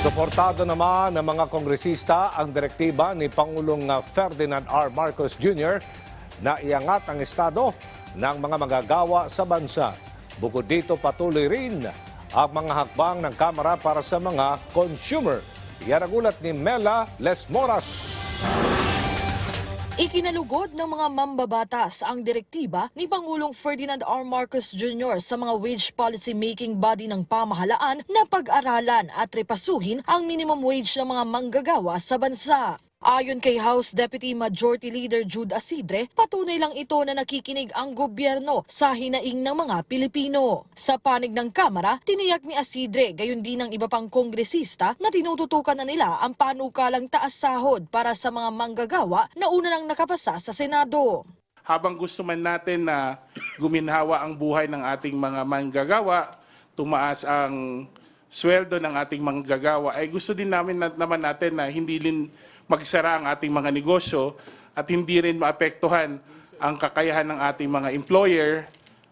Suportado naman ng mga kongresista ang direktiba ni Pangulong uh, Ferdinand R. Marcos Jr. na iangat ang estado ng mga magagawa sa bansa. Bukod dito patuloy rin ang mga hakbang ng Kamara para sa mga consumer. Yan ang ulat ni Mela Lesmoras. Ikinalugod ng mga mambabatas ang direktiba ni Pangulong Ferdinand R. Marcos Jr. sa mga wage policy making body ng pamahalaan na pag-aralan at repasuhin ang minimum wage ng mga manggagawa sa bansa. Ayon kay House Deputy Majority Leader Jude Asidre, patunay lang ito na nakikinig ang gobyerno sa hinaing ng mga Pilipino. Sa panig ng Kamara, tiniyak ni Asidre gayon din ng iba pang kongresista na tinututukan na nila ang panukalang taas sahod para sa mga manggagawa na una nang nakapasa sa Senado. habang gusto man natin na guminhawa ang buhay ng ating mga manggagawa, tumaas ang sweldo ng ating manggagawa, ay gusto din namin na, naman natin na hindi din magsara ang ating mga negosyo at hindi rin maapektuhan ang kakayahan ng ating mga employer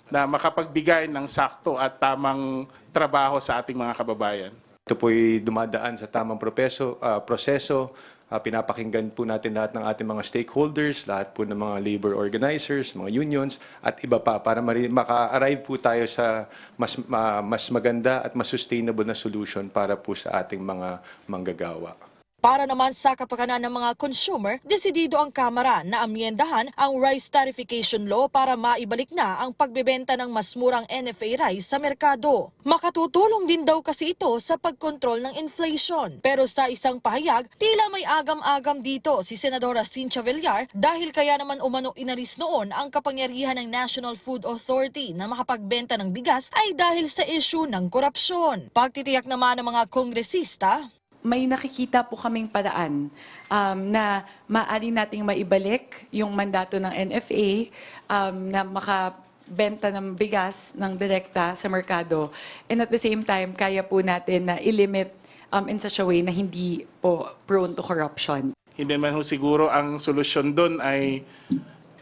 na makapagbigay ng sakto at tamang trabaho sa ating mga kababayan. Ito po'y dumadaan sa tamang propeso, ah, proseso. Ah, pinapakinggan po natin lahat ng ating mga stakeholders, lahat po ng mga labor organizers, mga unions, at iba pa para maka-arrive po tayo sa mas, ma- mas maganda at mas sustainable na solution para po sa ating mga manggagawa. Para naman sa kapakanan ng mga consumer, desidido ang Kamara na amyendahan ang rice tarification law para maibalik na ang pagbebenta ng mas murang NFA rice sa merkado. Makatutulong din daw kasi ito sa pagkontrol ng inflation. Pero sa isang pahayag, tila may agam-agam dito si Senadora Cynthia Villar dahil kaya naman umano inalis noon ang kapangyarihan ng National Food Authority na makapagbenta ng bigas ay dahil sa issue ng korupsyon. Pagtitiyak naman ng mga kongresista, may nakikita po kaming paraan um, na maaari nating maibalik yung mandato ng NFA um, na makabenta ng bigas ng direkta sa merkado. And at the same time, kaya po natin na ilimit um, in such a way na hindi po prone to corruption. Hindi man ho siguro ang solusyon doon ay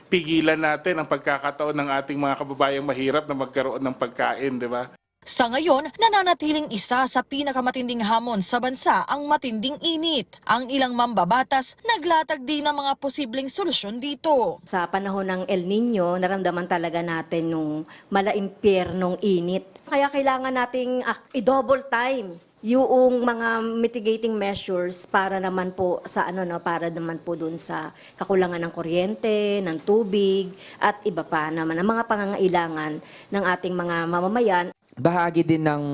pigilan natin ang pagkakataon ng ating mga kababayang mahirap na magkaroon ng pagkain, di ba? Sa ngayon, nananatiling isa sa pinakamatinding hamon sa bansa ang matinding init. Ang ilang mambabatas naglatag din ng mga posibleng solusyon dito. Sa panahon ng El Nino, naramdaman talaga natin nung malaimpyernong init. Kaya kailangan nating ak- i-double time yung mga mitigating measures para naman po sa ano no para naman po dun sa kakulangan ng kuryente, ng tubig at iba pa naman ang mga pangangailangan ng ating mga mamamayan bahagi din ng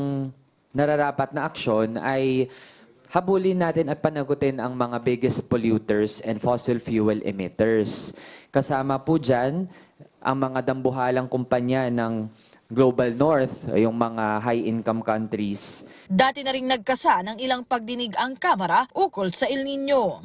nararapat na aksyon ay habulin natin at panagutin ang mga biggest polluters and fossil fuel emitters. Kasama po dyan ang mga dambuhalang kumpanya ng Global North, yung mga high-income countries. Dati na ring nagkasa ng ilang pagdinig ang Kamara ukol sa El Nino.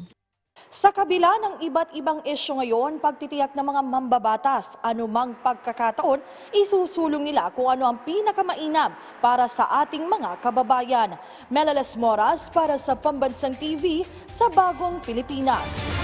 Sa kabila ng iba't ibang isyu ngayon, pagtitiyak ng mga mambabatas, anumang pagkakataon, isusulong nila kung ano ang pinakamainam para sa ating mga kababayan. Melales Moras para sa Pambansang TV sa Bagong Pilipinas.